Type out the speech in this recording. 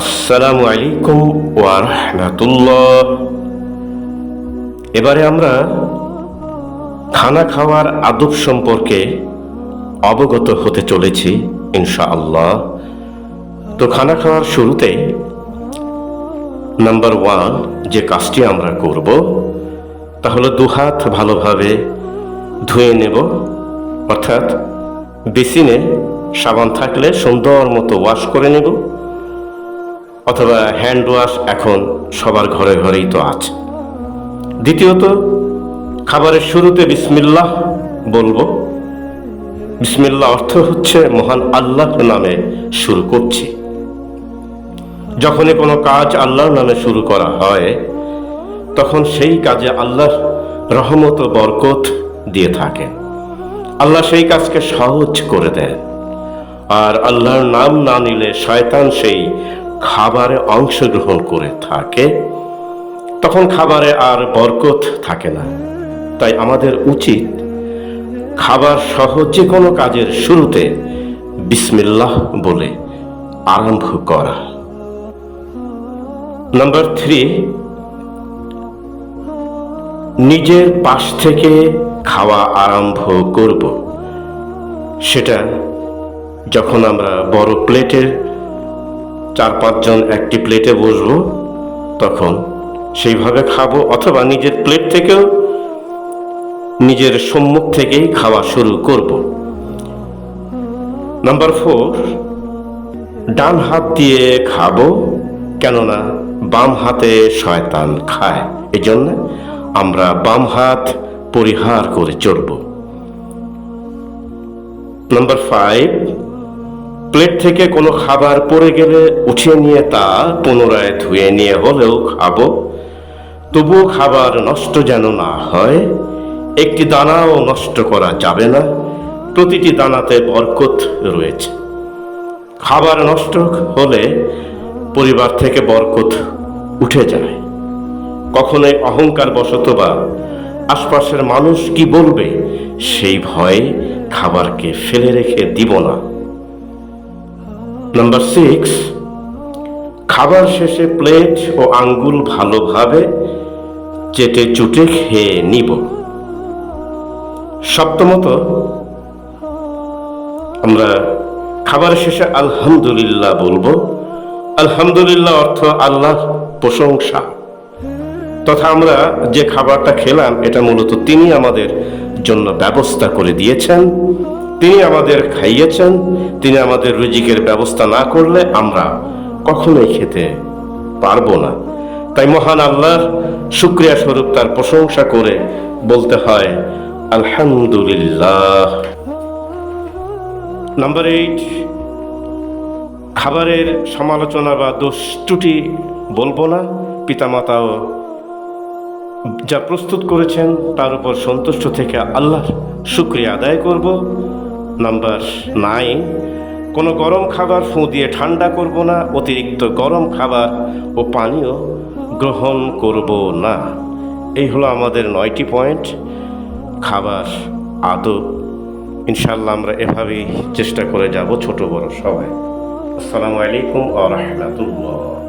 আসসালামু আলাইকুম রাহমাতুল্লাহ। এবারে আমরা খানা খাওয়ার আদব সম্পর্কে অবগত হতে চলেছি, ইনশাআল্লাহ। তো খানা খাওয়ার শুরুতে নাম্বার ওয়ান যে কাজটি আমরা করব, তা হলো দুহাত ভালোভাবে ধুয়ে নেব, অর্থাৎ বেসিনে সাবান থাকলে সুন্দর মতো ওয়াশ করে নেব। অথবা হ্যান্ড ওয়াশ এখন সবার ঘরে ঘরেই তো আছে। দ্বিতীয়ত, খাবারের শুরুতে বিসমিল্লাহ বলব। বিসমিল্লাহ অর্থ হচ্ছে মহান আল্লাহ নামে শুরু করছি। যখনই কোনো কাজ আল্লাহর নামে শুরু করা হয়, তখন সেই কাজে আল্লাহর রহমত ও বরকত দিয়ে থাকে। আল্লাহ সেই কাজকে সহজ করে দেন। আর আল্লাহর নাম না নিলে শয়তান সেই খাবারে অংশগ্রহণ করে থাকে, তখন খাবারে আর বরকত থাকে না। তাই আমাদের উচিত খাবার সহ যে কোনো কাজের শুরুতে বিসমিল্লাহ বলে আরম্ভ করা। নাম্বার থ্রি, নিজের পাশ থেকে খাওয়া আরম্ভ করব। সেটা যখন আমরা বড় প্লেটের চার পাঁচজন একটি প্লেটে বসবো, তখন সেইভাবে খাব অথবা নিজের প্লেট থেকেও নিজের সম্মুখ থেকেই খাওয়া শুরু করব। নাম্বার ফোর ডান হাত দিয়ে খাব, কেননা বাম হাতে শয়তান খায়। এই এজন্য আমরা বাম হাত পরিহার করে চলব নাম্বার ফাইভ প্লেট থেকে কোনো খাবার পড়ে গেলে উঠিয়ে নিয়ে তা পুনরায় ধুয়ে নিয়ে হলেও খাব। তবুও খাবার নষ্ট যেন না হয়, একটি দানাও নষ্ট করা যাবে না, প্রতিটি দানাতে বরকত রয়েছে। খাবার নষ্ট হলে পরিবার থেকে বরকত উঠে যায়। কখনোই অহংকার বশত বা আশপাশের মানুষ কি বলবে, সেই ভয়ে খাবারকে ফেলে রেখে দিব না। নাম্বার সিক্স খাবার শেষে প্লেট ও আঙ্গুল ভালোভাবে চেটে চুটে খেয়ে নিব। সপ্তমত, আমরা খাবার শেষে আলহামদুলিল্লাহ বলব। আলহামদুলিল্লাহ অর্থ আল্লাহ প্রশংসা। তথা আমরা যে খাবারটা খেলাম, এটা মূলত তিনি আমাদের জন্য ব্যবস্থা করে দিয়েছেন। তিনি আমাদের খাইয়েছেন, তিনি আমাদের রুজিকের ব্যবস্থা না করলে আমরা কখনোই খেতে পারব না। তাই মহান আল্লাহর শুক্রিয়া স্বরূপ তার প্রশংসা করে বলতে হয়, আলহামদুলিল্লাহ। নাম্বার এইট খাবারের সমালোচনা বা দোষ ত্রুটি বলব না। পিতামাতাও যা প্রস্তুত করেছেন তার উপর সন্তুষ্ট থেকে আল্লাহর শুক্রিয়া আদায় করব। নাম্বার নাইন কোনো গরম খাবার ফু দিয়ে ঠান্ডা করব না, অতিরিক্ত গরম খাবার ও পানীয় গ্রহণ করব না। এই হলো আমাদের নয়টি পয়েন্ট। খাবার, আদব। ইনশাল্লাহ আমরা এভাবেই চেষ্টা করে যাব ছোট বড় সবাই আসসালামু আলাইকুম আ রহমতুল্লাহ।